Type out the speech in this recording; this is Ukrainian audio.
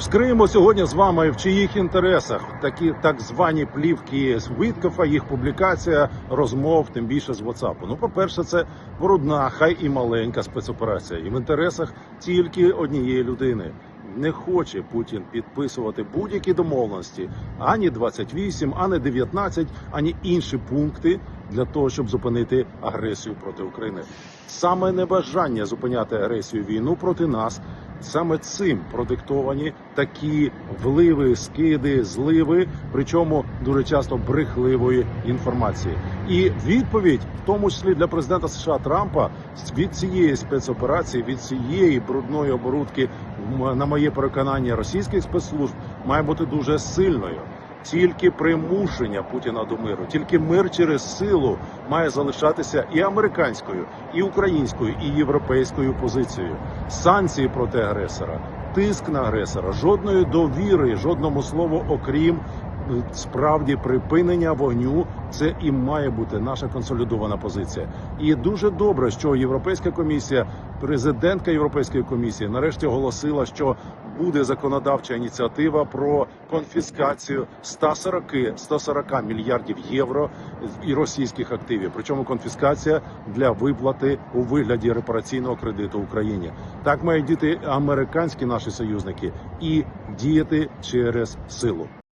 Вскриємо сьогодні з вами в чиїх інтересах такі так звані плівки з Виткофа, їх публікація розмов, тим більше з WhatsApp. Ну, по-перше, це брудна, хай і маленька спецоперація. І в інтересах тільки однієї людини. Не хоче Путін підписувати будь-які домовленості ані 28, ані 19, ані інші пункти для того, щоб зупинити агресію проти України. Саме небажання зупиняти агресію війну проти нас Саме цим продиктовані такі вливи, скиди, зливи, причому дуже часто брехливої інформації. І відповідь, в тому числі для президента США Трампа, від цієї спецоперації, від цієї брудної оборудки, на моє переконання, російських спецслужб має бути дуже сильною. Тільки примушення Путіна до миру, тільки мир через силу має залишатися і американською, і українською, і європейською позицією. Санкції проти агресора, тиск на агресора, жодної довіри, жодному слову, окрім справді припинення вогню. Це і має бути наша консолідована позиція. І дуже добре, що Європейська комісія, президентка Європейської комісії, нарешті оголосила, що буде законодавча ініціатива про конфіскацію 140, 140 мільярдів євро і російських активів. Причому конфіскація для виплати у вигляді репараційного кредиту Україні. Так мають діяти американські наші союзники і діяти через силу.